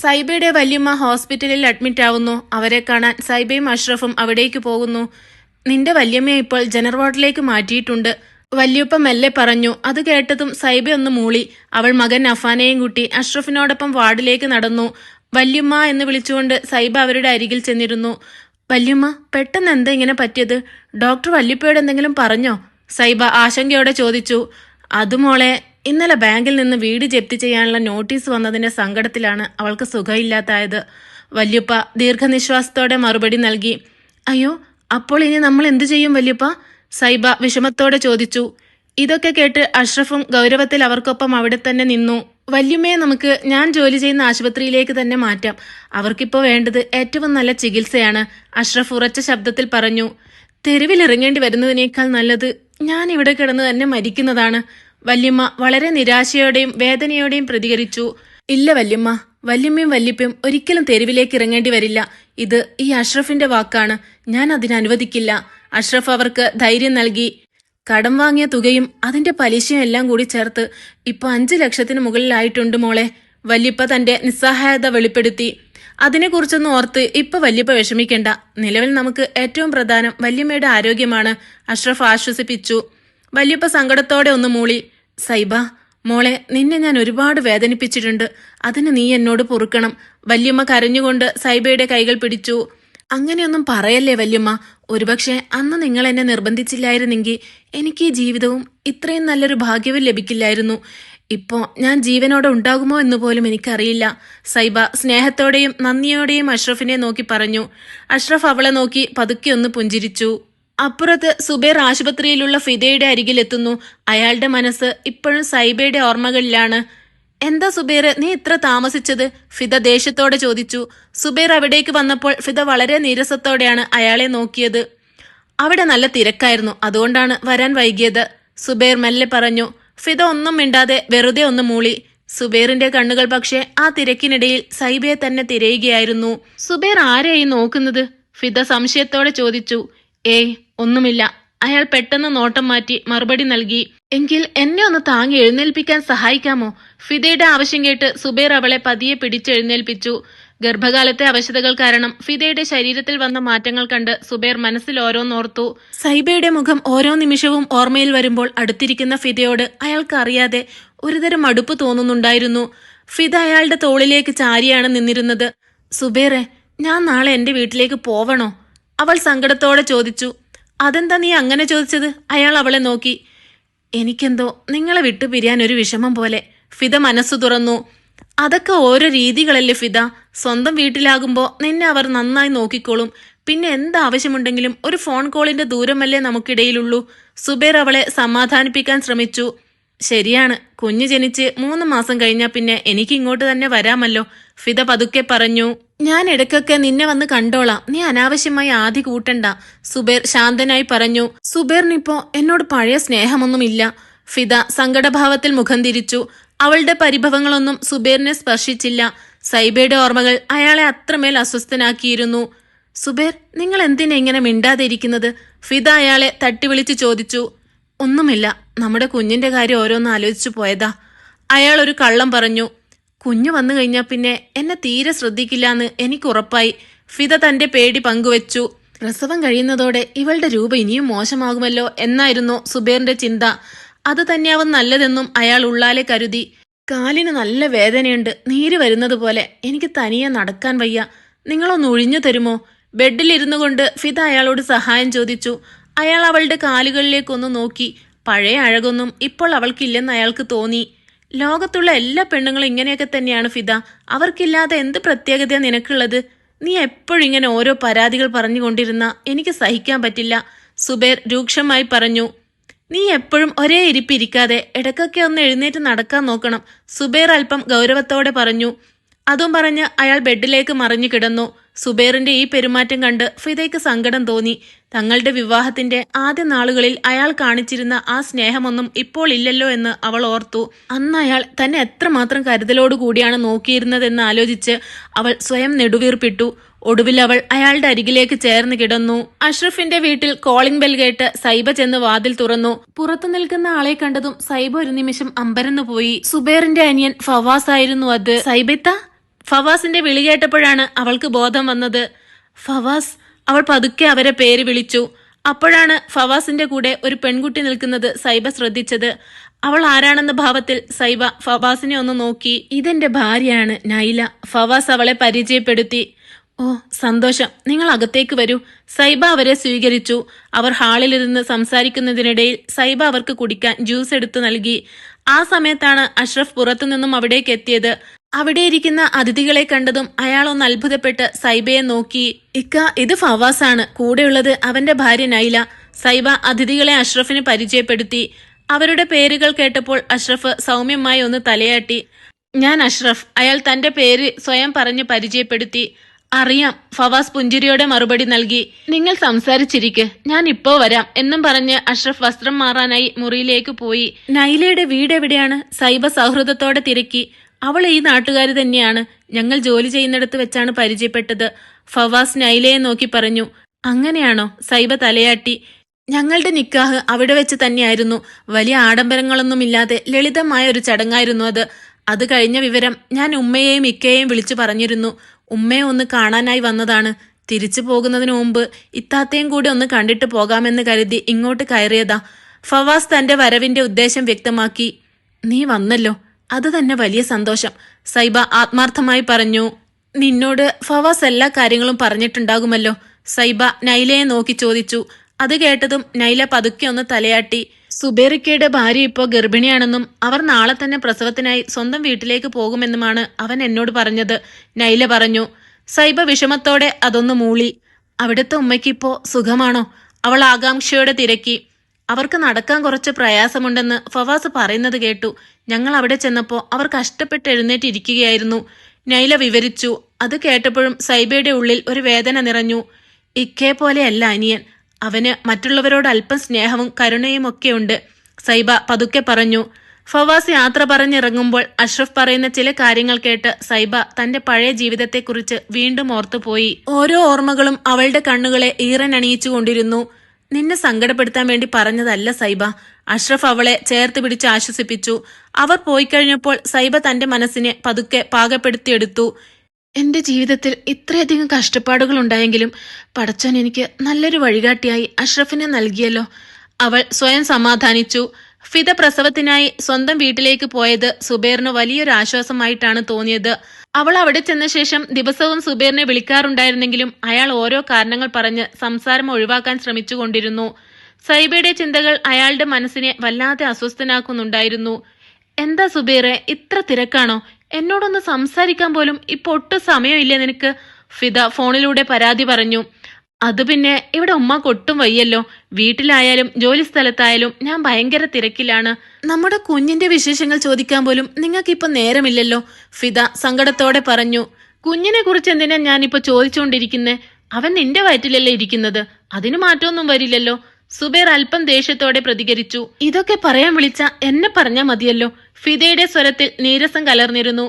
സൈബയുടെ വല്യമ്മ ഹോസ്പിറ്റലിൽ അഡ്മിറ്റ് ആവുന്നു. അവരെ കാണാൻ സൈബയും അഷ്റഫും അവിടേക്ക് പോകുന്നു. നിന്റെ വല്യമ്മയെ ഇപ്പോൾ ജനറൽ വാർഡിലേക്ക് മാറ്റിയിട്ടുണ്ട്. വല്യപ്പ മെല്ലെ പറഞ്ഞു അത് കേട്ടതും സൈബ ഒന്ന് മൂളി. അവൾ മകൻ അഫാനെയും കൂട്ടി അഷ്റഫിനോടൊപ്പം വാർഡിലേക്ക് നടന്നു. വല്യമ്മ എന്ന് വിളിച്ചുകൊണ്ട് സൈബ അവരുടെ അരികിൽ ചെന്നിരുന്നു. വല്യമ്മ പെട്ടെന്ന് എന്താ ഇങ്ങനെ പറ്റിയത്? ഡോക്ടർ വല്യപ്പയോട് എന്തെങ്കിലും പറഞ്ഞോ? സൈബ ആശങ്കയോടെ ചോദിച്ചു. അത് മോളെ ഇന്നലെ ബാങ്കിൽ നിന്ന് വീട് ജപ്തി ചെയ്യാനുള്ള നോട്ടീസ് വന്നതിന്റെ സങ്കടത്തിലാണ് അവൾക്ക് സുഖമില്ലാത്തായത്. വല്യപ്പ ദീർഘനിശ്വാസത്തോടെ മറുപടി നൽകി അയ്യോ അപ്പോൾ ഇനി നമ്മൾ എന്തു ചെയ്യും വല്യപ്പ? സൈബ വിഷമത്തോടെ ചോദിച്ചു. ഇതൊക്കെ കേട്ട് അഷ്റഫും ഗൗരവത്തിൽ അവർക്കൊപ്പം അവിടെ തന്നെ നിന്നു. വല്യമ്മയെ നമുക്ക് ഞാൻ ജോലി ചെയ്യുന്ന ആശുപത്രിയിലേക്ക് തന്നെ മാറ്റാം. അവർക്കിപ്പോൾ വേണ്ടത് ഏറ്റവും നല്ല ചികിത്സയാണ് അഷ്റഫ് ഉറച്ച ശബ്ദത്തിൽ പറഞ്ഞു. തെരുവിൽ ഇറങ്ങേണ്ടി വരുന്നതിനേക്കാൾ നല്ലത് ഞാൻ ഇവിടെ കിടന്ന് തന്നെ മരിക്കുന്നതാണ്. വല്യമ്മ വളരെ നിരാശയോടെയും വേദനയോടെയും പ്രതികരിച്ചു. ഇല്ല വല്യമ്മ വല്യമ്മയും വല്യപ്പയും ഒരിക്കലും തെരുവിലേക്ക് ഇറങ്ങേണ്ടി വരില്ല. ഇത് ഈ അഷ്റഫിന്റെ വാക്കാണ്. ഞാൻ അതിന് അനുവദിക്കില്ല. അഷ്റഫ് അവർക്ക് ധൈര്യം നൽകി. കടം വാങ്ങിയ തുകയും അതിന്റെ പലിശയും എല്ലാം കൂടി ചേർത്ത് ഇപ്പൊ അഞ്ചു ലക്ഷത്തിന് മുകളിലായിട്ടുണ്ട് മോളെ. വല്യപ്പ തന്റെ നിസ്സഹായത വെളിപ്പെടുത്തി. അതിനെക്കുറിച്ചൊന്നും ഓർത്ത് ഇപ്പൊ വല്യപ്പ വിഷമിക്കേണ്ട. നിലവിൽ നമുക്ക് ഏറ്റവും പ്രധാനം വല്യമ്മയുടെ ആരോഗ്യമാണ്. അഷ്റഫ് ആശ്വസിപ്പിച്ചു. വല്യപ്പ സങ്കടത്തോടെ ഒന്ന് മൂളി സൈബ മോളെ നിന്നെ ഞാൻ ഒരുപാട് വേദനിപ്പിച്ചിട്ടുണ്ട്. അതിന് നീ എന്നോട് പൊറുക്കണം. വല്യമ്മ കരഞ്ഞുകൊണ്ട് സൈബയുടെ കൈകൾ പിടിച്ചു. അങ്ങനെയൊന്നും പറയല്ലേ വല്യമ്മ. ഒരുപക്ഷെ അന്ന് നിങ്ങൾ എന്നെ നിർബന്ധിച്ചില്ലായിരുന്നെങ്കിൽ എനിക്ക് ഈ ജീവിതവും ഇത്രയും നല്ലൊരു ഭാഗ്യവും ലഭിക്കില്ലായിരുന്നു. ഇപ്പോ ഞാൻ ജീവനോടെ ഉണ്ടാകുമോ എന്ന് പോലും എനിക്കറിയില്ല. സൈബ സ്നേഹത്തോടെയും നന്ദിയോടെയും അഷ്റഫിനെ നോക്കി പറഞ്ഞു. അഷ്റഫ് അവളെ നോക്കി പതുക്കെ ഒന്ന് പുഞ്ചിരിച്ചു. അപ്പുറത്ത് സുബേർ ആശുപത്രിയിലുള്ള ഫിദയുടെ അരികിലെത്തുന്നു അയാളുടെ മനസ്സ് ഇപ്പോഴും സൈബയുടെ ഓർമ്മകളിലാണ്. എന്താ സുബേർ നീ ഇത്ര താമസിച്ചത്? ഫിദ ദേഷ്യത്തോടെ ചോദിച്ചു. സുബേർ അവിടേക്ക് വന്നപ്പോൾ ഫിദ വളരെ നീരസത്തോടെയാണ് അയാളെ നോക്കിയത്. അവിടെ നല്ല തിരക്കായിരുന്നു. അതുകൊണ്ടാണ് വരാൻ വൈകിയത്. സുബേർ മെല്ലെ പറഞ്ഞു. ഫിദ ഒന്നും മിണ്ടാതെ വെറുതെ ഒന്ന് മൂളി. സുബേറിന്റെ കണ്ണുകൾ പക്ഷേ ആ തിരക്കിനിടയിൽ സൈബയെ തന്നെ തിരയുകയായിരുന്നു. സുബേർ ആരെയായി നോക്കുന്നത്? ഫിദ സംശയത്തോടെ ചോദിച്ചു. ഏയ് ഒന്നുമില്ല. അയാൾ പെട്ടെന്ന് നോട്ടം മാറ്റി മറുപടി നൽകി എങ്കിൽ എന്നെ ഒന്ന് താങ്ങി എഴുന്നേൽപ്പിക്കാൻ സഹായിക്കാമോ? ഫിദയുടെ ആവശ്യം കേട്ട് സുബൈർ അവളെ പതിയെ പിടിച്ചെഴുന്നേൽപ്പിച്ചു. ഗർഭകാലത്തെ അവശതകൾ കാരണം ഫിദയുടെ ശരീരത്തിൽ വന്ന മാറ്റങ്ങൾ കണ്ട് സുബൈർ മനസ്സിൽ ഓരോന്നോർത്തു. സൈബയുടെ മുഖം ഓരോ നിമിഷവും ഓർമ്മയിൽ വരുമ്പോൾ അടുത്തിരിക്കുന്ന ഫിദയോട് അയാൾക്ക് അറിയാതെ ഒരുതരം അടുപ്പ് തോന്നുന്നുണ്ടായിരുന്നു. ഫിദ അയാളുടെ തോളിലേക്ക് ചാരിയാണ് നിന്നിരുന്നത്. സുബൈറെ ഞാൻ നാളെ എന്റെ വീട്ടിലേക്ക് പോവണോ? അവൾ സങ്കടത്തോടെ ചോദിച്ചു അതെന്താ നീ അങ്ങനെ ചോദിച്ചത്? അയാൾ അവളെ നോക്കി. എനിക്കെന്തോ നിങ്ങളെ വിട്ടു പിരിയാൻ ഒരു വിഷമം പോലെ. ഫിദ മനസ്സു തുറന്നു. അതൊക്കെ ഓരോ രീതികളല്ലേ ഫിദ. സ്വന്തം വീട്ടിലാകുമ്പോൾ നിന്നെ അവർ നന്നായി നോക്കിക്കോളും. പിന്നെ എന്താവശ്യമുണ്ടെങ്കിലും ഒരു ഫോൺ കോളിന്റെ ദൂരമല്ലേ നമുക്കിടയിലുള്ളൂ. സുബേർ അവളെ സമാധാനിപ്പിക്കാൻ ശ്രമിച്ചു. ശരിയാണ്. കുഞ്ഞ് ജനിച്ച് മൂന്ന് മാസം കഴിഞ്ഞാൽ പിന്നെ എനിക്ക് ഇങ്ങോട്ട് തന്നെ വരാമല്ലോ. ഫിദ പതുക്കെ പറഞ്ഞു ഞാൻ ഇടയ്ക്കൊക്കെ നിന്നെ വന്ന് കണ്ടോളാം. നീ അനാവശ്യമായി ആദ്യ കൂട്ടണ്ട. സുബേർ ശാന്തനായി പറഞ്ഞു സുബേറിനിപ്പോ എന്നോട് പഴയ സ്നേഹമൊന്നുമില്ല. ഫിദ സങ്കടഭാവത്തിൽ മുഖം തിരിച്ചു അവളുടെ പരിഭവങ്ങളൊന്നും സുബേറിനെ സ്പർശിച്ചില്ല. സൈബയുടെ ഓർമ്മകൾ അയാളെ അത്രമേൽ അസ്വസ്ഥനാക്കിയിരുന്നു. സുബേർ നിങ്ങൾ എന്തിനാ ഇങ്ങനെ മിണ്ടാതിരിക്കുന്നത്? ഫിദ അയാളെ തട്ടിവിളിച്ച് ചോദിച്ചു ഒന്നുമില്ല. നമ്മുടെ കുഞ്ഞിന്റെ കാര്യം ഓരോന്ന് ആലോചിച്ചു പോയതാ. അയാൾ ഒരു കള്ളം പറഞ്ഞു. കുഞ്ഞു വന്നു കഴിഞ്ഞാൽ പിന്നെ എന്നെ തീരെ ശ്രദ്ധിക്കില്ലാന്ന് എനിക്ക് ഉറപ്പായി ഫിദ തന്റെ പേടി പങ്കുവച്ചു. പ്രസവം കഴിയുന്നതോടെ ഇവളുടെ രൂപ ഇനിയും മോശമാകുമല്ലോ എന്നായിരുന്നു സുബേറിന്റെ ചിന്ത. അത് തന്നെയാവും നല്ലതെന്നും അയാൾ ഉള്ളാലെ കരുതി. കാലിന് നല്ല വേദനയുണ്ട്. നീര് വരുന്നത് പോലെ എനിക്ക് തനിയെ നടക്കാൻ വയ്യ. നിങ്ങളൊന്ന് ഒഴിഞ്ഞു തരുമോ? ബെഡിലിരുന്നു കൊണ്ട് ഫിദ അയാളോട് സഹായം ചോദിച്ചു. അയാൾ അവളുടെ കാലുകളിലേക്കൊന്ന് നോക്കി. പഴയ അഴകൊന്നും ഇപ്പോൾ അവൾക്കില്ലെന്ന് അയാൾക്ക് തോന്നി. ലോകത്തുള്ള എല്ലാ പെണ്ണുങ്ങളും ഇങ്ങനെയൊക്കെ തന്നെയാണ് ഫിദ. അവർക്കില്ലാതെ എന്ത് പ്രത്യേകതയാണ് നിനക്കുള്ളത്? നീ എപ്പോഴും ഇങ്ങനെ ഓരോ പരാതികൾ പറഞ്ഞുകൊണ്ടിരുന്ന എനിക്ക് സഹിക്കാൻ പറ്റില്ല. സുബേർ രൂക്ഷമായി പറഞ്ഞു. നീ എപ്പോഴും ഒരേ ഇരിപ്പിരിക്കാതെ ഇടയ്ക്കൊക്കെ ഒന്ന് എഴുന്നേറ്റ് നടക്കാൻ നോക്കണം. സുബേർ അല്പം ഗൗരവത്തോടെ പറഞ്ഞു. അതും പറഞ്ഞ് അയാൾ ബെഡിലേക്ക് മറിഞ്ഞു കിടന്നു. സുബേറിന്റെ ഈ പെരുമാറ്റം കണ്ട് ഫിദയ്ക്ക് സങ്കടം തോന്നി. തങ്ങളുടെ വിവാഹത്തിന്റെ ആദ്യ നാളുകളിൽ അയാൾ കാണിച്ചിരുന്ന ആ സ്നേഹമൊന്നും ഇപ്പോൾ ഇല്ലല്ലോ എന്ന് അവൾ ഓർത്തു. അന്ന് അയാൾ തന്നെ എത്രമാത്രം കരുതലോടുകൂടിയാണ് നോക്കിയിരുന്നതെന്ന് ആലോചിച്ച് അവൾ സ്വയം നെടുവീർപ്പിട്ടു. ഒടുവിൽ അവൾ അയാളുടെ അരികിലേക്ക് ചേർന്ന് കിടന്നു. അഷ്റഫിന്റെ വീട്ടിൽ കോളിംഗ് ബെൽ കേട്ട് സൈബ ചെന്ന് വാതിൽ തുറന്നു. പുറത്തു നിൽക്കുന്ന ആളെ കണ്ടതും സൈബ ഒരു നിമിഷം അമ്പരന്നു പോയി. സുബേറിന്റെ അനിയൻ ഫവാസ് ആയിരുന്നു അത്. സൈബിത്ത? ഫവാസിന്റെ വിളി കേട്ടപ്പോഴാണ് അവൾക്ക് ബോധം വന്നത്. ഫവാസ് അവൾ പതുക്കെ അവരെ പേര് വിളിച്ചു. അപ്പോഴാണ് ഫവാസിന്റെ കൂടെ ഒരു പെൺകുട്ടി നിൽക്കുന്നത് സൈബ ശ്രദ്ധിച്ചത്. അവൾ ആരാണെന്ന ഭാവത്തിൽ സൈബ ഫവാസിനെ ഒന്ന് നോക്കി. ഇതെന്റെ ഭാര്യയാണ് നൈല. ഫവാസ് അവളെ പരിചയപ്പെടുത്തി. ഓ സന്തോഷം. നിങ്ങൾ അകത്തേക്ക് വരൂ. സൈബ അവരെ സ്വീകരിച്ചു. അവർ ഹാളിലിരുന്ന് സംസാരിക്കുന്നതിനിടയിൽ സൈബ അവർക്ക് കുടിക്കാൻ ജ്യൂസ് എടുത്തു നൽകി. ആ സമയത്താണ് അഷ്റഫ് പുറത്തുനിന്നും അവിടേക്ക് എത്തിയത്. അവിടെ ഇരിക്കുന്ന അതിഥികളെ കണ്ടതും അയാൾ ഒന്ന് അത്ഭുതപ്പെട്ട് സൈബയെ നോക്കി ഇക്ക ഇത് ഫവാസാണ്. കൂടെയുള്ളത് അവന്റെ ഭാര്യ നൈല. സൈബ അതിഥികളെ അഷ്റഫിന് പരിചയപ്പെടുത്തി. അവരുടെ പേരുകൾ കേട്ടപ്പോൾ അഷ്റഫ് സൗമ്യമായി ഒന്ന് തലയാട്ടി. ഞാൻ അഷ്റഫ്. അയാൾ തന്റെ പേര് സ്വയം പറഞ്ഞ് പരിചയപ്പെടുത്തി. അറിയാം. ഫവാസ് പുഞ്ചിരിയോടെ മറുപടി നൽകി. നിങ്ങൾ സംസാരിച്ചിരിക്കെ. ഞാൻ ഇപ്പോ വരാം എന്നും പറഞ്ഞ് അഷ്റഫ് വസ്ത്രം മാറാനായി മുറിയിലേക്ക് പോയി. നൈലയുടെ വീട് എവിടെയാണ് സൈബ സൗഹൃദത്തോടെ തിരക്കി. അവൾ ഈ നാട്ടുകാരി തന്നെയാണ്. ഞങ്ങൾ ജോലി ചെയ്യുന്നിടത്ത് വെച്ചാണ് പരിചയപ്പെട്ടത്. ഫവാസ് നൈലയെ നോക്കി പറഞ്ഞു അങ്ങനെയാണോ? സൈബ തലയാട്ടി. ഞങ്ങളുടെ നിക്കാഹ് അവിടെ വെച്ച് തന്നെയായിരുന്നു. വലിയ ആഡംബരങ്ങളൊന്നുമില്ലാതെ ലളിതമായ ഒരു ചടങ്ങായിരുന്നു അത്. അത് കഴിഞ്ഞ വിവരം ഞാൻ ഉമ്മയെയും ഇക്കയെയും വിളിച്ചു പറഞ്ഞിരുന്നു. ഉമ്മയെ ഒന്ന് കാണാനായി വന്നതാണ്. തിരിച്ചു പോകുന്നതിന് മുമ്പ് ഇത്താത്തയും കൂടി ഒന്ന് കണ്ടിട്ട് പോകാമെന്ന് കരുതി ഇങ്ങോട്ട് കയറിയതാ. ഫവാസ് തന്റെ വരവിന്റെ ഉദ്ദേശം വ്യക്തമാക്കി നീ വന്നല്ലോ. അത് തന്നെ വലിയ സന്തോഷം. സൈബ ആത്മാർത്ഥമായി പറഞ്ഞു നിന്നോട് ഫവാസ് എല്ലാ കാര്യങ്ങളും പറഞ്ഞിട്ടുണ്ടാകുമല്ലോ. സൈബ നൈലയെ നോക്കി ചോദിച്ചു. അത് കേട്ടതും നൈല പതുക്കെ ഒന്ന് തലയാട്ടി സുബേറിക്കയുടെ ഭാര്യ ഇപ്പോൾ ഗർഭിണിയാണെന്നും അവർ നാളെ തന്നെ പ്രസവത്തിനായി സ്വന്തം വീട്ടിലേക്ക് പോകുമെന്നുമാണ് അവൻ എന്നോട് പറഞ്ഞത് നൈല പറഞ്ഞു. സൈബ വിഷമത്തോടെ അതൊന്ന് മൂളി അവിടുത്തെ ഉമ്മയ്ക്കിപ്പോ സുഖമാണോ? അവൾ ആകാംക്ഷയോടെ തിരക്കി അവർക്ക് നടക്കാൻ കുറച്ച് പ്രയാസമുണ്ടെന്ന് ഫവാസ് പറയുന്നത് കേട്ടു. ഞങ്ങൾ അവിടെ ചെന്നപ്പോൾ അവർ കഷ്ടപ്പെട്ട് എഴുന്നേറ്റിരിക്കുകയായിരുന്നു. നൈല വിവരിച്ചു. അത് കേട്ടപ്പോഴും സൈബയുടെ ഉള്ളിൽ ഒരു വേദന നിറഞ്ഞു. ഇക്കേ പോലെയല്ല അനിയൻ. അവന് മറ്റുള്ളവരോട് അല്പം സ്നേഹവും കരുണയും ഒക്കെയുണ്ട് സൈബ പതുക്കെ പറഞ്ഞു. ഫവാസ് യാത്ര പറഞ്ഞിറങ്ങുമ്പോൾ അഷ്റഫ് പറയുന്ന ചില കാര്യങ്ങൾ കേട്ട് സൈബ തന്റെ പഴയ ജീവിതത്തെക്കുറിച്ച് വീണ്ടും ഓർത്തുപോയി. ഓരോ ഓർമ്മകളും അവളുടെ കണ്ണുകളെ ഈറനണിയിച്ചു കൊണ്ടിരുന്നു നിന്നെ സങ്കടപ്പെടുത്താൻ വേണ്ടി പറഞ്ഞതല്ല സൈബ. അഷ്റഫ് അവളെ ചേർത്ത് പിടിച്ച് ആശ്വസിപ്പിച്ചു. അവർ പോയി കഴിഞ്ഞപ്പോൾ സൈബ തന്റെ മനസ്സിനെ പതുക്കെ പാകപ്പെടുത്തിയെടുത്തു. എന്റെ ജീവിതത്തിൽ ഇത്രയധികം കഷ്ടപ്പാടുകൾ ഉണ്ടായെങ്കിലും പടച്ചോൻ എനിക്ക് നല്ലൊരു വഴികാട്ടിയായി അഷ്റഫിനെ നൽകിയല്ലോ. അവൾ സ്വയം സമാധാനിച്ചു. ഫിദ പ്രസവത്തിനായി സ്വന്തം വീട്ടിലേക്ക് പോയത് സുബേറിന് വലിയൊരു ആശ്വാസമായിട്ടാണ് തോന്നിയത്. അവൾ അവിടെ ചെന്ന ശേഷം ദിവസവും സുബേറിനെ വിളിക്കാറുണ്ടായിരുന്നെങ്കിലും അയാൾ ഓരോ കാരണങ്ങൾ പറഞ്ഞ് സംസാരം ഒഴിവാക്കാൻ ശ്രമിച്ചുകൊണ്ടിരുന്നു. സൈബയുടെ ചിന്തകൾ അയാളുടെ മനസ്സിനെ വല്ലാതെ അസ്വസ്ഥനാക്കുന്നുണ്ടായിരുന്നു. എന്താ സുബീറെ ഇത്ര തിരക്കാണോ? എന്നോടൊന്ന് സംസാരിക്കാൻ പോലും ഇപ്പൊ ഒട്ടും സമയമില്ലേ നിനക്ക്? ഫിദ ഫോണിലൂടെ പരാതി പറഞ്ഞു. അത് പിന്നെ ഇവിടെ ഉമ്മ കൊട്ടും വയ്യല്ലോ. വീട്ടിലായാലും ജോലി സ്ഥലത്തായാലും ഞാൻ ഭയങ്കര തിരക്കിലാണ്. നമ്മുടെ കുഞ്ഞിന്റെ വിശേഷങ്ങൾ ചോദിക്കാൻ പോലും നിങ്ങൾക്കിപ്പോ നേരമില്ലല്ലോ. ഫിദ സങ്കടത്തോടെ പറഞ്ഞു കുഞ്ഞിനെ കുറിച്ച് എന്തിനാ ഞാനിപ്പോ ചോദിച്ചുകൊണ്ടിരിക്കുന്നേ അവൻ നിന്റെ വയറ്റിലല്ലേ ഇരിക്കുന്നത്. അതിന് മാറ്റമൊന്നും വരില്ലല്ലോ. സുബേർ അല്പം ദേഷ്യത്തോടെ പ്രതികരിച്ചു. ഇതൊക്കെ പറയാൻ വിളിച്ച എന്നെ പറഞ്ഞാ മതിയല്ലോ. ഫിദയുടെ സ്വരത്തിൽ നീരസം കലർന്നിരുന്നു.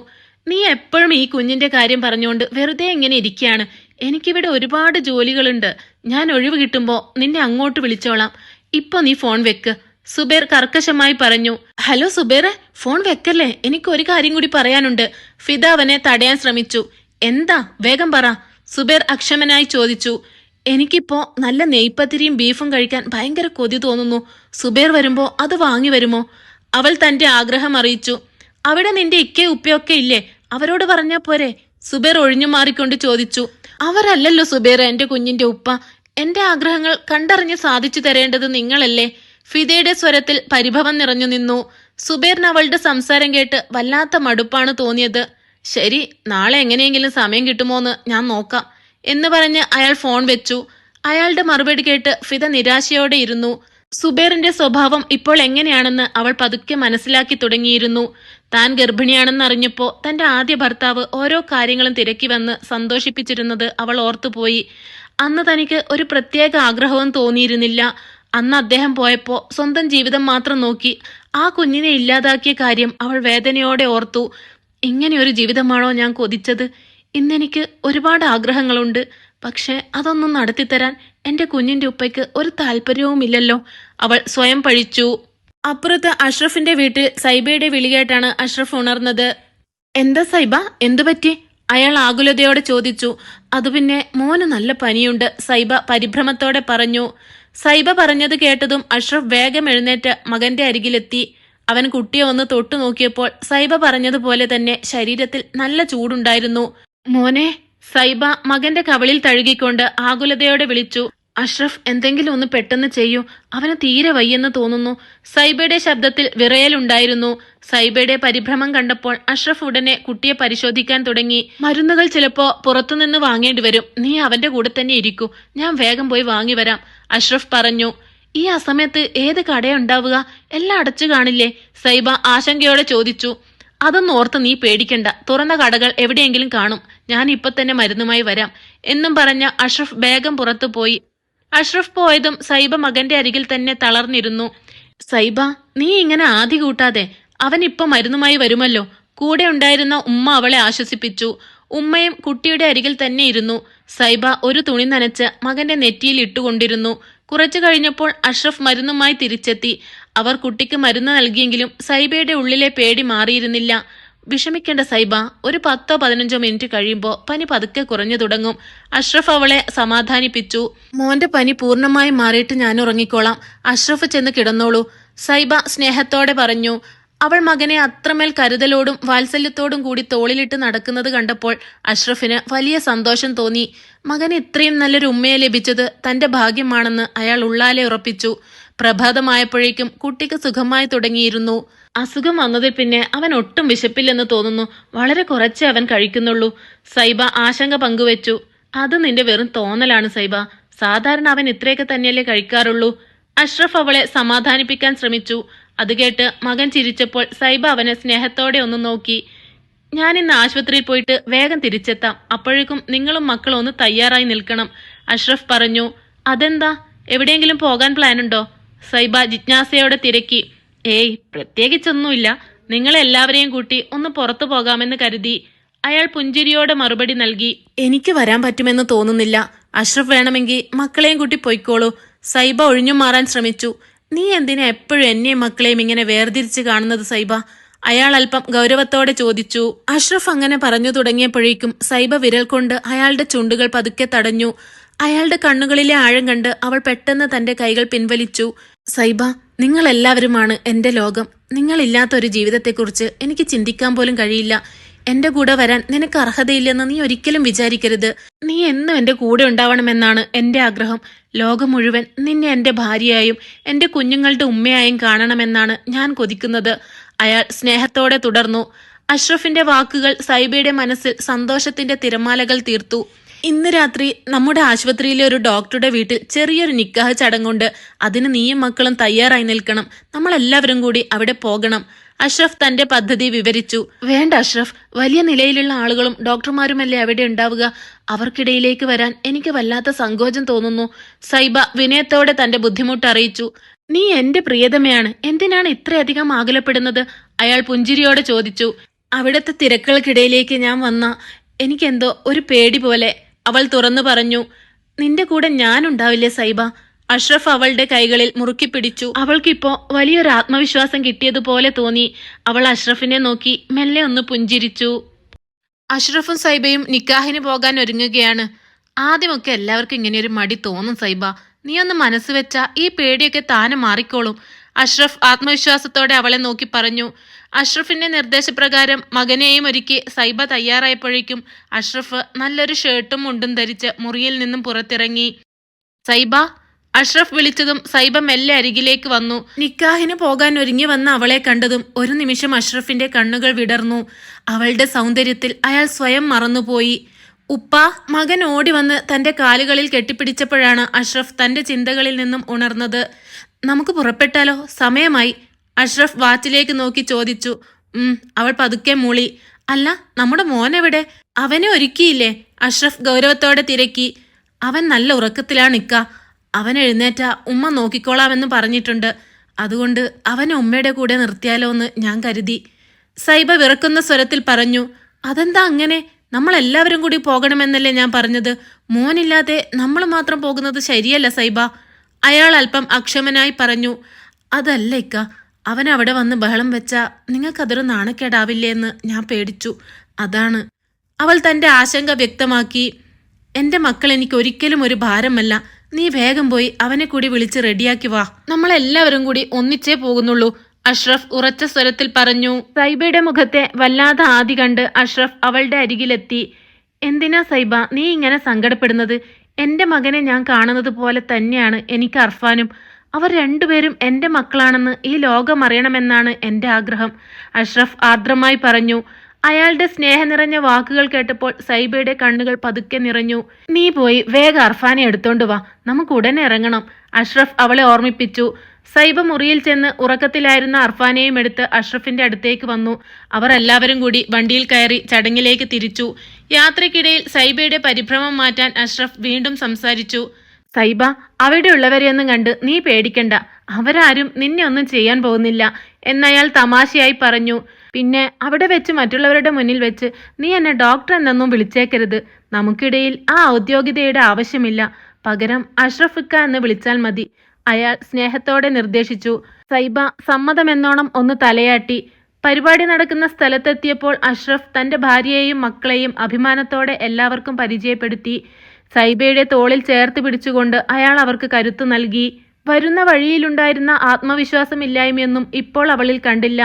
നീ എപ്പോഴും ഈ കുഞ്ഞിന്റെ കാര്യം പറഞ്ഞുകൊണ്ട് വെറുതെ എങ്ങനെ ഇരിക്കുകയാണ് എനിക്കിവിടെ ഒരുപാട് ജോലികളുണ്ട്. ഞാൻ ഒഴിവ് കിട്ടുമ്പോ നിന്നെ അങ്ങോട്ട് വിളിച്ചോളാം. ഇപ്പൊ നീ ഫോൺ വെക്ക്. സുബേർ കർക്കശമായി പറഞ്ഞു. ഹലോ സുബേറെ ഫോൺ വെക്കല്ലേ? എനിക്ക് ഒരു കാര്യം കൂടി പറയാനുണ്ട്. ഫിദ അവനെ തടയാൻ ശ്രമിച്ചു. എന്താ? വേഗം പറ. സുബേർ അക്ഷമനായി ചോദിച്ചു. എനിക്കിപ്പോ നല്ല നെയ്പ്പത്തിരിയും ബീഫും കഴിക്കാൻ ഭയങ്കര കൊതി തോന്നുന്നു. സുബേർ വരുമ്പോ അത് വാങ്ങി വരുമോ? അവൾ തന്റെ ആഗ്രഹം അറിയിച്ചു. അവിടെ നിന്റെ ഇക്കേ ഉപ്പയൊക്കെ ഇല്ലേ? അവരോട് പറഞ്ഞാ പോരെ? സുബേർ ഒഴിഞ്ഞു മാറിക്കൊണ്ട് ചോദിച്ചു. അവരല്ലല്ലോ സുബേറ എന്റെ കുഞ്ഞിന്റെ ഉപ്പ. എന്റെ ആഗ്രഹങ്ങൾ കണ്ടറിഞ്ഞ് സാധിച്ചു തരേണ്ടത് നിങ്ങളല്ലേ. ഫിദയുടെ സ്വരത്തിൽ പരിഭവം നിറഞ്ഞു നിന്നു. സുബേറിന് അവളുടെ സംസാരം കേട്ട് വല്ലാത്ത മടുപ്പാണ് തോന്നിയത്. ശരി നാളെ എങ്ങനെയെങ്കിലും സമയം കിട്ടുമോന്ന് ഞാൻ നോക്കാം എന്ന് പറഞ്ഞ് അയാൾ ഫോൺ വെച്ചു. അയാളുടെ മറുപടി കേട്ട് ഫിദ നിരാശയോടെ ഇരുന്നു. സുബേറിന്റെ സ്വഭാവം ഇപ്പോൾ എങ്ങനെയാണെന്ന് അവൾ പതുക്കെ മനസ്സിലാക്കി തുടങ്ങിയിരുന്നു. താൻ ഗർഭിണിയാണെന്ന് അറിഞ്ഞപ്പോ തന്റെ ആദ്യ ഭർത്താവ് ഓരോ കാര്യങ്ങളും തിരക്കി വന്ന് സന്തോഷിപ്പിച്ചിരുന്നത് അവൾ ഓർത്തുപോയി. അന്ന് തനിക്ക് ഒരു പ്രത്യേക ആഗ്രഹവും തോന്നിയിരുന്നില്ല. അന്ന് അദ്ദേഹം പോയപ്പോ സ്വന്തം ജീവിതം മാത്രം നോക്കി ആ കുഞ്ഞിനെ ഇല്ലാതാക്കിയ കാര്യം അവൾ വേദനയോടെ ഓർത്തു. ഇങ്ങനെയൊരു ജീവിതമാണോ ഞാൻ കൊതിച്ചത്? ഇന്നെനിക്ക് ഒരുപാട് ആഗ്രഹങ്ങളുണ്ട്. പക്ഷെ അതൊന്നും നടത്തിത്തരാൻ എന്റെ കുഞ്ഞിന്റെ ഉപ്പയ്ക്ക് ഒരു താല്പര്യവുമില്ലല്ലോ അവൾ സ്വയം പഴിച്ചു. അപ്പുറത്ത് അഷ്റഫിന്റെ വീട്ടിൽ സൈബയുടെ വിളിയായിട്ടാണ് അഷ്റഫ് ഉണർന്നത്. എന്താ സൈബ? എന്തു പറ്റി? അയാൾ ആകുലതയോടെ ചോദിച്ചു. അത് പിന്നെ മോന് നല്ല പനിയുണ്ട്. സൈബ പരിഭ്രമത്തോടെ പറഞ്ഞു. സൈബ പറഞ്ഞത് കേട്ടതും അഷ്റഫ് വേഗം എഴുന്നേറ്റ് മകന്റെ അരികിലെത്തി. അവൻ കുട്ടിയെ ഒന്ന് തൊട്ടു നോക്കിയപ്പോൾ സൈബ പറഞ്ഞതുപോലെ തന്നെ ശരീരത്തിൽ നല്ല ചൂടുണ്ടായിരുന്നു. മോനെ സൈബ മകന്റെ കവളിൽ തഴുകിക്കൊണ്ട് ആകുലതയോടെ വിളിച്ചു അഷ്റഫ് എന്തെങ്കിലും ഒന്ന് പെട്ടെന്ന് ചെയ്യൂ. അവന് തീരെ വയ്യെന്ന് തോന്നുന്നു. സൈബയുടെ ശബ്ദത്തിൽ വിറയലുണ്ടായിരുന്നു. സൈബയുടെ പരിഭ്രമം കണ്ടപ്പോൾ അഷ്റഫ് ഉടനെ കുട്ടിയെ പരിശോധിക്കാൻ തുടങ്ങി. മരുന്നുകൾ ചിലപ്പോ പുറത്തുനിന്ന് വാങ്ങേണ്ടി വരും. നീ അവന്റെ കൂടെ തന്നെ ഇരിക്കൂ. ഞാൻ വേഗം പോയി വാങ്ങി വരാം അഷ്റഫ് പറഞ്ഞു. ഈ അസമയത്ത് ഏത് കടയുണ്ടാവുക? എല്ലാം അടച്ചു കാണില്ലേ? സൈബ ആശങ്കയോടെ ചോദിച്ചു. അതൊന്നും ഓർത്ത് നീ പേടിക്കണ്ട. തുറന്ന കടകൾ എവിടെയെങ്കിലും കാണും. ഞാൻ ഇപ്പൊ തന്നെ മരുന്നുമായി വരാം. എന്നും പറഞ്ഞ അഷ്റഫ് ബേഗം പുറത്തു പോയി. അഷ്റഫ് പോയതും സൈബ മകന്റെ അരികിൽ തന്നെ തളർന്നിരുന്നു. സൈബ നീ ഇങ്ങനെ ആദ്യ കൂട്ടാതെ. അവൻ ഇപ്പൊ മരുന്നുമായി വരുമല്ലോ. കൂടെ ഉണ്ടായിരുന്ന ഉമ്മ അവളെ ആശ്വസിപ്പിച്ചു. ഉമ്മയും കുട്ടിയുടെ അരികിൽ തന്നെ ഇരുന്നു. സൈബ ഒരു തുണി നനച്ച് മകന്റെ നെറ്റിയിൽ ഇട്ടുകൊണ്ടിരുന്നു. കുറച്ചു കഴിഞ്ഞപ്പോൾ അഷ്റഫ് മരുന്നുമായി തിരിച്ചെത്തി. അവർ കുട്ടിക്ക് മരുന്ന് നൽകിയെങ്കിലും സൈബയുടെ ഉള്ളിലെ പേടി മാറിയിരുന്നില്ല. വിഷമിക്കേണ്ട സൈബ ഒരു പത്തോ പതിനഞ്ചോ മിനിറ്റ് കഴിയുമ്പോൾ പനി പതുക്കെ കുറഞ്ഞു തുടങ്ങും. അഷ്റഫ് അവളെ സമാധാനിപ്പിച്ചു. മോന്റെ പനി പൂർണമായി മാറിയിട്ട് ഞാൻ ഉറങ്ങിക്കോളാം. അഷ്റഫ് ചെന്ന് കിടന്നോളൂ സൈബ സ്നേഹത്തോടെ പറഞ്ഞു. അവൾ മകനെ അത്രമേൽ കരുതലോടും വാത്സല്യത്തോടും കൂടി തോളിലിട്ട് നടക്കുന്നത് കണ്ടപ്പോൾ അഷ്റഫിന് വലിയ സന്തോഷം തോന്നി. മകന് ഇത്രയും നല്ലൊരു ഉമ്മയെ ലഭിച്ചത് തന്റെ ഭാഗ്യമാണെന്ന് അയാൾ ഉള്ളാലെ ഉറപ്പിച്ചു. പ്രഭാതമായപ്പോഴേക്കും കുട്ടിക്ക് സുഖമായി തുടങ്ങിയിരുന്നു. അസുഖം വന്നതിൽ പിന്നെ അവൻ ഒട്ടും വിശപ്പില്ലെന്ന് തോന്നുന്നു. വളരെ കുറച്ചേ അവൻ കഴിക്കുന്നുള്ളൂ. സൈബ ആശങ്ക പങ്കുവച്ചു. അത് നിന്റെ വെറും തോന്നലാണ് സൈബ. സാധാരണ അവൻ ഇത്രയൊക്കെ തന്നെയല്ലേ കഴിക്കാറുള്ളൂ. അഷ്റഫ് അവളെ സമാധാനിപ്പിക്കാൻ ശ്രമിച്ചു. അത് കേട്ട് മകൻ ചിരിച്ചപ്പോൾ സൈബ അവനെ സ്നേഹത്തോടെ ഒന്ന് നോക്കി. ഞാൻ ഇന്ന് ആശുപത്രിയിൽ പോയിട്ട് വേഗം തിരിച്ചെത്താം. അപ്പോഴേക്കും നിങ്ങളും മക്കളും ഒന്ന് തയ്യാറായി നിൽക്കണം അഷ്റഫ് പറഞ്ഞു. അതെന്താ? എവിടെയെങ്കിലും പോകാൻ പ്ലാൻ ഉണ്ടോ സൈബ ജിജ്ഞാസയോടെ തിരക്കി. ഏയ് പ്രത്യേകിച്ചൊന്നുമില്ല. നിങ്ങളെല്ലാവരെയും കൂട്ടി ഒന്ന് പുറത്തു പോകാമെന്ന് കരുതി. അയാൾ പുഞ്ചിരിയോടെ മറുപടി നൽകി. എനിക്ക് വരാൻ പറ്റുമെന്ന് തോന്നുന്നില്ല. അഷ്റഫ് വേണമെങ്കിൽ മക്കളെയും കൂട്ടി പൊയ്ക്കോളൂ. സൈബ ഒഴിഞ്ഞു മാറാൻ ശ്രമിച്ചു. നീ എന്തിനാ എപ്പോഴും എന്നെയും മക്കളെയും ഇങ്ങനെ വേർതിരിച്ച് കാണുന്നത് സൈബ? അയാൾ അല്പം ഗൗരവത്തോടെ ചോദിച്ചു. അഷ്റഫ് അങ്ങനെ പറഞ്ഞു തുടങ്ങിയപ്പോഴേക്കും സൈബ വിരൽ കൊണ്ട് അയാളുടെ ചുണ്ടുകൾ പതുക്കെ തടഞ്ഞു. അയാളുടെ കണ്ണുകളിലെ ആഴം കണ്ട് അവൾ പെട്ടെന്ന് തന്റെ കൈകൾ പിൻവലിച്ചു. സൈബ നിങ്ങൾ എല്ലാവരുമാണ് എന്റെ ലോകം. നിങ്ങളില്ലാത്ത ഒരു ജീവിതത്തെക്കുറിച്ച് എനിക്ക് ചിന്തിക്കാൻ പോലും കഴിയില്ല. എന്റെ കൂടെ വരാൻ നിനക്ക് അർഹതയില്ലെന്ന് നീ ഒരിക്കലും വിചാരിക്കരുത്. നീ എന്നും എന്റെ കൂടെ ഉണ്ടാവണമെന്നാണ് എന്റെ ആഗ്രഹം. ലോകം മുഴുവൻ നിന്നെ എന്റെ ഭാര്യയായും എന്റെ കുഞ്ഞുങ്ങളുടെ ഉമ്മയായും കാണണമെന്നാണ് ഞാൻ കൊതിക്കുന്നത്. അയാൾ സ്നേഹത്തോടെ തുടർന്നു. അഷ്റഫിന്റെ വാക്കുകൾ സൈബയുടെ മനസ്സിൽ സന്തോഷത്തിന്റെ തിരമാലകൾ തീർത്തു. ഇന്ന് രാത്രി നമ്മുടെ ആശുപത്രിയിലെ ഒരു ഡോക്ടറുടെ വീട്ടിൽ ചെറിയൊരു നിക്കാഹ് ചടങ്ങുണ്ട്. അതിന് നീയും മക്കളും തയ്യാറായി നിൽക്കണം. നമ്മളെല്ലാവരും കൂടി അവിടെ പോകണം. അഷ്റഫ് തന്റെ പദ്ധതി വിവരിച്ചു. വേണ്ട അഷ്റഫ് വലിയ നിലയിലുള്ള ആളുകളും ഡോക്ടർമാരുമല്ലേ അവിടെ ഉണ്ടാവുക? അവർക്കിടയിലേക്ക് വരാൻ എനിക്ക് വല്ലാത്ത സങ്കോചം തോന്നുന്നു. സൈബ വിനയത്തോടെ തന്റെ ബുദ്ധിമുട്ട് അറിയിച്ചു. നീ എന്റെ പ്രിയതമയാണ്. എന്തിനാണ് ഇത്രയധികം ആകുലപ്പെടുന്നത്? അയാൾ പുഞ്ചിരിയോടെ ചോദിച്ചു. അവിടുത്തെ തിരക്കുകൾക്കിടയിലേക്ക് ഞാൻ വന്ന എനിക്കെന്തോ ഒരു പേടി പോലെ അവൾ തുറന്നു പറഞ്ഞു. നിന്റെ കൂടെ ഞാനുണ്ടാവില്ലേ സൈബ? അഷ്റഫ് അവളുടെ കൈകളിൽ മുറുക്കി പിടിച്ചു. അവൾക്കിപ്പോ വലിയൊരു ആത്മവിശ്വാസം കിട്ടിയതുപോലെ തോന്നി. അവൾ അഷ്റഫിനെ നോക്കി മെല്ലെ ഒന്ന് പുഞ്ചിരിച്ചു. അഷ്റഫും സൈബയും നിക്കാഹിന് പോകാൻ ഒരുങ്ങുകയാണ്. ആദ്യമൊക്കെ എല്ലാവർക്കും ഇങ്ങനെയൊരു മടി തോന്നും സൈബ. നീ ഒന്ന് മനസ്സ് വെച്ച ഈ പേടിയൊക്കെ താനെ മാറിക്കോളും. അഷ്റഫ് ആത്മവിശ്വാസത്തോടെ അവളെ നോക്കി പറഞ്ഞു. അഷ്റഫിന്റെ നിർദ്ദേശപ്രകാരം മകനെയും ഒരുക്കി സൈബ തയ്യാറായപ്പോഴേക്കും അഷ്റഫ് നല്ലൊരു ഷർട്ടും മുണ്ടും ധരിച്ച് മുറിയിൽ നിന്നും പുറത്തിറങ്ങി. സൈബ അഷ്റഫ് വിളിച്ചതും സൈബ മെല്ലെ അരികിലേക്ക് വന്നു. നിക്കാഹിന് പോകാൻ ഒരുങ്ങി വന്ന അവളെ കണ്ടതും ഒരു നിമിഷം അഷ്റഫിന്റെ കണ്ണുകൾ വിടർന്നു. അവളുടെ സൗന്ദര്യത്തിൽ അയാൾ സ്വയം മറന്നുപോയി. ഉപ്പ മകൻ ഓടി വന്ന് തന്റെ കാലുകളിൽ കെട്ടിപ്പിടിച്ചപ്പോഴാണ് അഷ്റഫ് തന്റെ ചിന്തകളിൽ നിന്നും ഉണർന്നത്. നമുക്ക് പുറപ്പെട്ടാലോ? സമയമായി. അഷ്റഫ് വാച്ചിലേക്ക് നോക്കി ചോദിച്ചു. ഉം അവൾ പതുക്കെ മൂളി. അല്ല നമ്മുടെ മോൻ എവിടെ? അവനെ ഒരുക്കിയില്ലേ? അഷ്റഫ് ഗൗരവത്തോടെ തിരക്കി. അവൻ നല്ല ഉറക്കത്തിലാണ് നിക്ക. അവൻ എഴുന്നേറ്റ ഉമ്മ നോക്കിക്കോളാമെന്ന് പറഞ്ഞിട്ടുണ്ട്. അതുകൊണ്ട് അവനെ ഉമ്മയുടെ കൂടെ നിർത്തിയാലോ എന്ന് ഞാൻ കരുതി. സൈബ വിറക്കുന്ന സ്വരത്തിൽ പറഞ്ഞു അതെന്താ അങ്ങനെ? നമ്മൾ എല്ലാവരും കൂടി പോകണമെന്നല്ലേ ഞാൻ പറഞ്ഞത്. മോനില്ലാതെ നമ്മൾ മാത്രം പോകുന്നത് ശരിയല്ല സൈബ. അയാൾ അല്പം അക്ഷമനായി പറഞ്ഞു അതല്ല ഇക്ക അവൻ അവിടെ വന്ന് ബഹളം വെച്ച നിങ്ങൾക്കതൊരു നാണക്കേടാവില്ലേ എന്ന് ഞാൻ പേടിച്ചു. അതാണ്. അവൾ തന്റെ ആശങ്ക വ്യക്തമാക്കി എന്റെ മക്കൾ എനിക്ക് ഒരിക്കലും ഒരു ഭാരമല്ല. നീ വേഗം പോയി അവനെ കൂടി വിളിച്ച് റെഡിയാക്കി വാ. നമ്മളെല്ലാവരും കൂടി ഒന്നിച്ചേ പോകുന്നുള്ളൂ. അഷ്റഫ് ഉറച്ച സ്വരത്തിൽ പറഞ്ഞു സൈബയുടെ മുഖത്തെ വല്ലാതെ ആദി കണ്ട് അഷ്റഫ് അവളുടെ അരികിലെത്തി. എന്തിനാ സൈബ നീ ഇങ്ങനെ സങ്കടപ്പെടുന്നത്? എന്റെ മകനെ ഞാൻ കാണുന്നത് പോലെ തന്നെയാണ് എനിക്ക് അർഫാനും. അവർ രണ്ടുപേരും എന്റെ മക്കളാണെന്ന് ഈ ലോകം അറിയണമെന്നാണ് എന്റെ ആഗ്രഹം. അഷ്റഫ് ആർദ്രമായി പറഞ്ഞു അയാളുടെ സ്നേഹനിറഞ്ഞ വാക്കുകൾ കേട്ടപ്പോൾ സൈബയുടെ കണ്ണുകൾ പതുക്കെ നിറഞ്ഞു. നീ പോയി വേഗം അർഫാനെ എടുത്തോണ്ട് വാ. നമുക്ക് ഉടനെ ഇറങ്ങണം. അഷ്റഫ് അവളെ ഓർമ്മിപ്പിച്ചു. സൈബ മുറിയിൽ ചെന്ന് ഉറക്കത്തിലായിരുന്ന അർഫാനെയും എടുത്ത് അഷ്റഫിന്റെ അടുത്തേക്ക് വന്നു. അവർ എല്ലാവരും കൂടി വണ്ടിയിൽ കയറി ചടങ്ങിലേക്ക് തിരിച്ചു. യാത്രക്കിടയിൽ സൈബയുടെ പരിഭ്രമം മാറ്റാൻ അഷ്റഫ് വീണ്ടും സംസാരിച്ചു. സൈബ അവിടെ ഉള്ളവരെയൊന്നും കണ്ട് നീ പേടിക്കണ്ട. അവരാരും നിന്നെ ഒന്നും ചെയ്യാൻ പോകുന്നില്ല എന്നയാൾ തമാശയായി പറഞ്ഞു. പിന്നെ അവിടെ വെച്ച് മറ്റുള്ളവരുടെ മുന്നിൽ വെച്ച് നീ എന്നെ ഡോക്ടർ എന്നൊന്നും വിളിച്ചേക്കരുത്. നമുക്കിടയിൽ ആ ഔദ്യോഗികതയുടെ ആവശ്യമില്ല. പകരം അഷ്റഫിക്ക എന്ന് വിളിച്ചാൽ മതി. അയാൾ സ്നേഹത്തോടെ നിർദ്ദേശിച്ചു. സൈബ സമ്മതമെന്നോണം ഒന്ന് തലയാട്ടി. പരിപാടി നടക്കുന്ന സ്ഥലത്തെത്തിയപ്പോൾ അഷ്റഫ് തന്റെ ഭാര്യയെയും മക്കളെയും അഭിമാനത്തോടെ എല്ലാവർക്കും പരിചയപ്പെടുത്തി. സൈബയുടെ തോളിൽ ചേർത്ത് പിടിച്ചുകൊണ്ട് അയാൾ അവർക്ക് കരുത്തു നൽകി. വരുന്ന വഴിയിലുണ്ടായിരുന്ന ആത്മവിശ്വാസമില്ലായ്മയൊന്നും ഇപ്പോൾ അവളിൽ കണ്ടില്ല.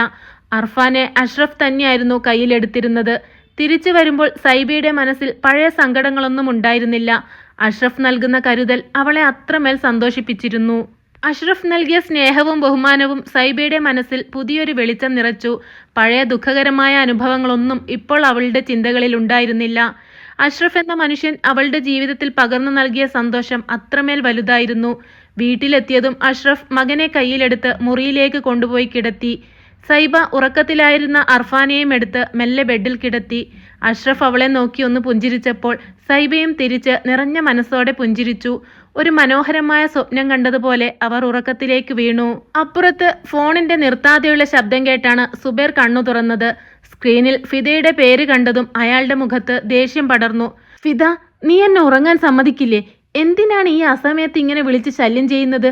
അർഫാനെ അഷ്റഫ് തന്നെയായിരുന്നു കയ്യിലെടുത്തിരുന്നത്. തിരിച്ചു വരുമ്പോൾ സൈബയുടെ മനസ്സിൽ പഴയ സങ്കടങ്ങളൊന്നും ഉണ്ടായിരുന്നില്ല. അഷ്റഫ് നൽകുന്ന കരുതൽ അവളെ അത്രമേൽ സന്തോഷിപ്പിച്ചിരുന്നു. അഷ്റഫ് നൽകിയ സ്നേഹവും ബഹുമാനവും സൈബയുടെ മനസ്സിൽ പുതിയൊരു വെളിച്ചം നിറച്ചു. പഴയ ദുഃഖകരമായ അനുഭവങ്ങളൊന്നും ഇപ്പോൾ അവളുടെ ചിന്തകളിൽ ഉണ്ടായിരുന്നില്ല. അഷ്റഫ് എന്ന മനുഷ്യൻ അവളുടെ ജീവിതത്തിൽ പകർന്നു നൽകിയ സന്തോഷം അത്രമേൽ വലുതായിരുന്നു. വീട്ടിലെത്തിയതും അഷ്റഫ് മകനെ കയ്യിലെടുത്ത് മുറിയിലേക്ക് കൊണ്ടുപോയി കിടത്തി. സൈബ ഉറക്കത്തിലായിരുന്ന അർഫാനെയും എടുത്ത് മെല്ലെ ബെഡിൽ കിടത്തി. അഷ്റഫ് അവളെ നോക്കി ഒന്ന് പുഞ്ചിരിച്ചപ്പോൾ സൈബയും തിരിച്ച് നിറഞ്ഞ മനസ്സോടെ പുഞ്ചിരിച്ചു. ഒരു മനോഹരമായ സ്വപ്നം കണ്ടതുപോലെ അവർ ഉറക്കത്തിലേക്ക് വീണു. അപ്പുറത്ത് ഫോണിന്റെ നിർത്താതെയുള്ള ശബ്ദം കേട്ടാണ് സുബേർ കണ്ണു തുറന്നത്. സ്ക്രീനിൽ ഫിദയുടെ പേര് കണ്ടതും അയാളുടെ മുഖത്ത് ദേഷ്യം പടർന്നു. ഫിദ നീ എന്നെ ഉറങ്ങാൻ സമ്മതിക്കില്ലേ? എന്തിനാണ് ഈ അസമയത്ത് ഇങ്ങനെ വിളിച്ച് ശല്യം ചെയ്യുന്നത്?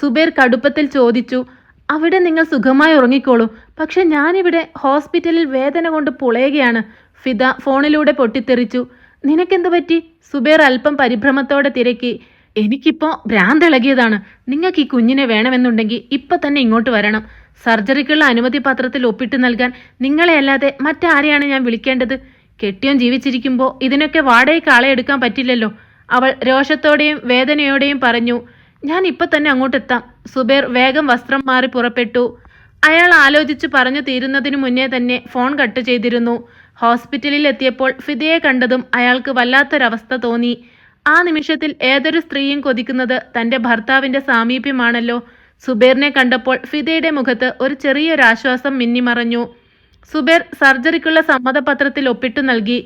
സുബേർ കടുപ്പത്തിൽ ചോദിച്ചു. അവിടെ നിങ്ങൾ സുഖമായി ഉറങ്ങിക്കോളൂ. പക്ഷെ ഞാനിവിടെ ഹോസ്പിറ്റലിൽ വേദന കൊണ്ട് പുളയുകയാണ്. ഫിദ ഫോണിലൂടെ പൊട്ടിത്തെറിച്ചു. നിനക്കെന്ത് പറ്റി? സുബേർ അല്പം പരിഭ്രമത്തോടെ തിരക്കി. എനിക്കിപ്പോ ഭ്രാന്തിളകിയതാണ് നിങ്ങൾക്ക് ഈ കുഞ്ഞിനെ വേണമെന്നുണ്ടെങ്കിൽ ഇപ്പൊ തന്നെ ഇങ്ങോട്ട് വരണം. സർജറിക്കുള്ള അനുമതി പത്രത്തിൽ ഒപ്പിട്ട് നൽകാൻ നിങ്ങളെ അല്ലാതെ മറ്റാരെയാണ് ഞാൻ വിളിക്കേണ്ടത്? കെട്ടിയോൻ ജീവിച്ചിരിക്കുമ്പോൾ ഇതിനൊക്കെ വാടകയ്ക്ക് ആളെ എടുക്കാൻ പറ്റില്ലല്ലോ. അവൾ രോഷത്തോടെയും വേദനയോടെയും പറഞ്ഞു. ഞാൻ ഇപ്പൊ തന്നെ അങ്ങോട്ടെത്താം. സുബേർ വേഗം വസ്ത്രം മാറി പുറപ്പെട്ടു. അയാൾ ആലോചിച്ച് പറഞ്ഞു തീരുന്നതിനു മുന്നേ തന്നെ ഫോൺ കട്ട് ചെയ്തിരുന്നു. ഹോസ്പിറ്റലിൽ എത്തിയപ്പോൾ ഫിദയെ കണ്ടതും അയാൾക്ക് വല്ലാത്തൊരവസ്ഥ തോന്നി. ആ നിമിഷത്തിൽ ഏതൊരു സ്ത്രീയും കൊതിക്കുന്നത് തന്റെ ഭർത്താവിന്റെ സാമീപ്യമാണല്ലോ. സുബേറിനെ കണ്ടപ്പോൾ ഫിദയുടെ മുഖത്ത് ഒരു ചെറിയൊരാശ്വാസം മിന്നിമറഞ്ഞു. സുബേർ സർജറിക്കുള്ള സമ്മതപത്രത്തിൽ ഒപ്പിട്ടു നൽകി.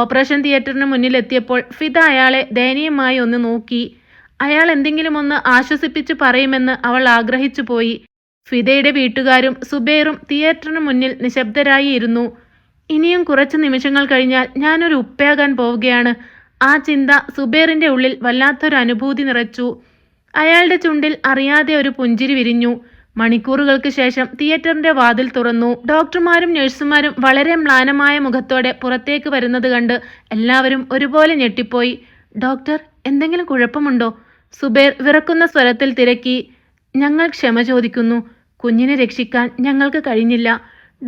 ഓപ്പറേഷൻ തിയേറ്ററിന് മുന്നിലെത്തിയപ്പോൾ ഫിദ അയാളെ ദയനീയമായി ഒന്ന് നോക്കി. അയാൾ എന്തെങ്കിലും ഒന്ന് ആശ്വസിപ്പിച്ച് പറയുമെന്ന് അവൾ ആഗ്രഹിച്ചു പോയി. ഫിദയുടെ വീട്ടുകാരും സുബേറും തിയേറ്ററിന് മുന്നിൽ നിശബ്ദരായി ഇരുന്നു ഇനിയും കുറച്ച് നിമിഷങ്ങൾ കഴിഞ്ഞാൽ ഞാനൊരു ഉപ്പയാകാൻ പോവുകയാണ്. ആ ചിന്ത സുബേറിന്റെ ഉള്ളിൽ വല്ലാത്തൊരു അനുഭൂതി നിറച്ചു. അയാളുടെ ചുണ്ടിൽ അറിയാതെ ഒരു പുഞ്ചിരി വിരിഞ്ഞു. മണിക്കൂറുകൾക്ക് ശേഷം തിയേറ്ററിന്റെ വാതിൽ തുറന്നു. ഡോക്ടർമാരും നഴ്സുമാരും വളരെ മ്ലാനമായ മുഖത്തോടെ പുറത്തേക്ക് വരുന്നത് കണ്ട് എല്ലാവരും ഒരുപോലെ ഞെട്ടിപ്പോയി. ഡോക്ടർ എന്തെങ്കിലും കുഴപ്പമുണ്ടോ? സുബേർ വിറക്കുന്ന സ്വരത്തിൽ തിരക്കി. ഞങ്ങൾ ക്ഷമ ചോദിക്കുന്നു. കുഞ്ഞിനെ രക്ഷിക്കാൻ ഞങ്ങൾക്ക് കഴിഞ്ഞില്ല.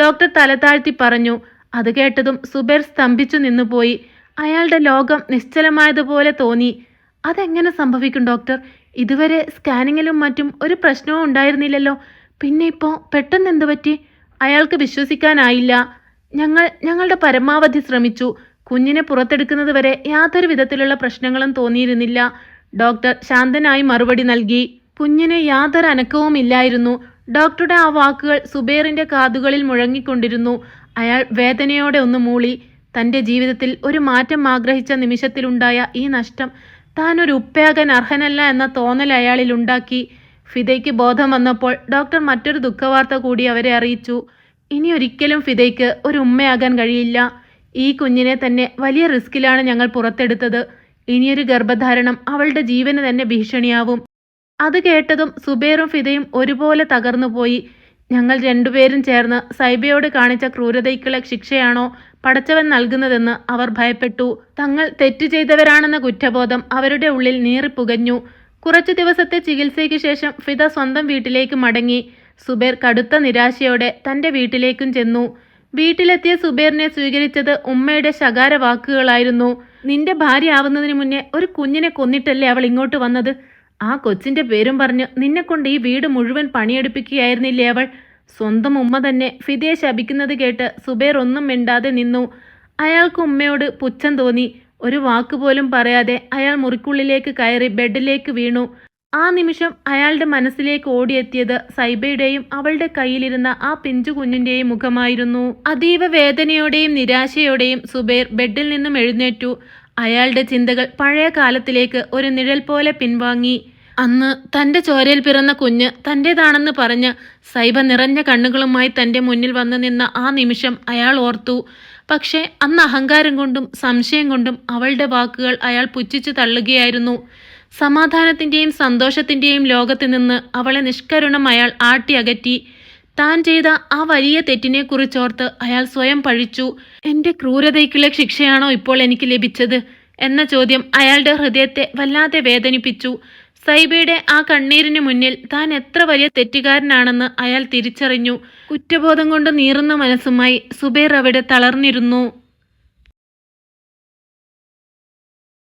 ഡോക്ടർ തലതാഴ്ത്തി പറഞ്ഞു. അത് കേട്ടതും സുബേർ സ്തംഭിച്ചു നിന്നുപോയി. അയാളുടെ ലോകം നിശ്ചലമായതുപോലെ തോന്നി. അതെങ്ങനെ സംഭവിക്കും ഡോക്ടർ? ഇതുവരെ സ്കാനിങ്ങിലും മറ്റും ഒരു പ്രശ്നവും ഉണ്ടായിരുന്നില്ലല്ലോ. പിന്നെ ഇപ്പോൾ പെട്ടെന്ന് എന്തു പറ്റി? അയാൾക്ക് വിശ്വസിക്കാനായില്ല. ഞങ്ങൾ ഞങ്ങളുടെ പരമാവധി ശ്രമിച്ചു. കുഞ്ഞിനെ പുറത്തെടുക്കുന്നത് വരെ യാതൊരു വിധത്തിലുള്ള പ്രശ്നങ്ങളും തോന്നിയിരുന്നില്ല. ഡോക്ടർ ശാന്തനായി മറുപടി നൽകി. കുഞ്ഞിന് യാതൊരു അനക്കവും ഇല്ലായിരുന്നു. ഡോക്ടറുടെ ആ വാക്കുകൾ സുബേറിന്റെ കാതുകളിൽ മുഴങ്ങിക്കൊണ്ടിരുന്നു. അയാൾ വേദനയോടെ ഒന്ന് മൂളി. തന്റെ ജീവിതത്തിൽ ഒരു മാറ്റം ആഗ്രഹിച്ച നിമിഷത്തിലുണ്ടായ ഈ നഷ്ടം താൻ ഒരു ഉപ്പയാകാൻ അർഹനല്ല എന്ന തോന്നൽ അയാളിൽ ഉണ്ടാക്കി. ഫിദയ്ക്ക് ബോധം വന്നപ്പോൾ ഡോക്ടർ മറ്റൊരു ദുഃഖവാർത്ത കൂടി അവരെ അറിയിച്ചു. ഇനി ഒരിക്കലും ഫിദയ്ക്ക് ഒരു ഉമ്മയാകാൻ കഴിയില്ല. ഈ കുഞ്ഞിനെ തന്നെ വലിയ റിസ്കിലാണ് ഞങ്ങൾ പുറത്തെടുത്തത്. ഇനിയൊരു ഗർഭധാരണം അവളുടെ ജീവന് തന്നെ ഭീഷണിയാവും. അത് കേട്ടതും സുബേറും ഫിദയും ഒരുപോലെ തകർന്നുപോയി. ഞങ്ങൾ രണ്ടുപേരും ചേർന്ന് സൈബയോട് കാണിച്ച ക്രൂരതയ്ക്കുള്ള ശിക്ഷയാണോ പടച്ചവൻ നൽകുന്നതെന്ന് അവർ ഭയപ്പെട്ടു. തങ്ങൾ തെറ്റു ചെയ്തവരാണെന്ന കുറ്റബോധം അവരുടെ ഉള്ളിൽ നീറിപ്പുകഞ്ഞു. കുറച്ചു ദിവസത്തെ ചികിത്സയ്ക്ക് ശേഷം ഫിദ സ്വന്തം വീട്ടിലേക്ക് മടങ്ങി. സുബേർ കടുത്ത നിരാശയോടെ തന്റെ വീട്ടിലേക്കും ചെന്നു. വീട്ടിലെത്തിയ സുബേറിനെ സ്വീകരിച്ചത് ഉമ്മയുടെ ശകാര വാക്കുകളായിരുന്നു നിന്റെ ഭാര്യ ആവുന്നതിന് മുന്നേ ഒരു കുഞ്ഞിനെ കൊന്നിട്ടല്ലേ അവൾ ഇങ്ങോട്ട് വന്നത്? ആ കൊച്ചിന്റെ പേരും പറഞ്ഞു നിന്നെ കൊണ്ട് ഈ വീട് മുഴുവൻ പണിയെടുപ്പിക്കുകയായിരുന്നില്ലേ അവൾ? സ്വന്തം ഉമ്മ തന്നെ ഫിദയെ ശപിക്കുന്നത് കേട്ട് സുബേർ ഒന്നും മിണ്ടാതെ നിന്നു. അയാൾക്ക് ഉമ്മയോട് പുച്ഛം തോന്നി. ഒരു വാക്കുപോലും പറയാതെ അയാൾ മുറിക്കുള്ളിലേക്ക് കയറി ബെഡിലേക്ക് വീണു. ആ നിമിഷം അയാളുടെ മനസ്സിലേക്ക് ഓടിയെത്തിയത് സൈബയുടെയും അവളുടെ കയ്യിലിരുന്ന ആ പിഞ്ചു കുഞ്ഞിന്റെയും മുഖമായിരുന്നു. അതീവ വേദനയോടെയും നിരാശയോടെയും സുബേർ ബെഡിൽ നിന്നും എഴുന്നേറ്റു. അയാളുടെ ചിന്തകൾ പഴയ കാലത്തിലേക്ക് ഒരു നിഴൽ പോലെ പിൻവാങ്ങി. അന്ന് തന്റെ ചോരയിൽ പിറന്ന കുഞ്ഞ് തന്റേതാണെന്ന് പറഞ്ഞ് സൈബ നിറഞ്ഞ കണ്ണുകളുമായി തന്റെ മുന്നിൽ വന്നു നിന്ന ആ നിമിഷം അയാൾ ഓർത്തു. പക്ഷേ അന്ന് അഹങ്കാരം കൊണ്ടും സംശയം കൊണ്ടും അവളുടെ വാക്കുകൾ അയാൾ പുച്ഛിച്ചു തള്ളുകയായിരുന്നു. സമാധാനത്തിന്റെയും സന്തോഷത്തിന്റെയും ലോകത്ത് നിന്ന് അവളെ നിഷ്കരുണം അയാൾ ആട്ടി അകറ്റി താൻ ചെയ്ത ആ വലിയ തെറ്റിനെ കുറിച്ചോർത്ത് അയാൾ സ്വയം പഴിച്ചു. എന്റെ ക്രൂരതയ്ക്കുള്ള ശിക്ഷയാണോ ഇപ്പോൾ എനിക്ക് ലഭിച്ചത്? എന്ന ചോദ്യം അയാളുടെ ഹൃദയത്തെ വല്ലാതെ വേദനിപ്പിച്ചു. സൈബയുടെ ആ കണ്ണീരിന് മുന്നിൽ താൻ എത്ര വലിയ തെറ്റുകാരനാണെന്ന് അയാൾ തിരിച്ചറിഞ്ഞു. കുറ്റബോധം കൊണ്ട് നീറുന്ന മനസ്സുമായി സുബൈർ അവിടെ തളർന്നിരുന്നു.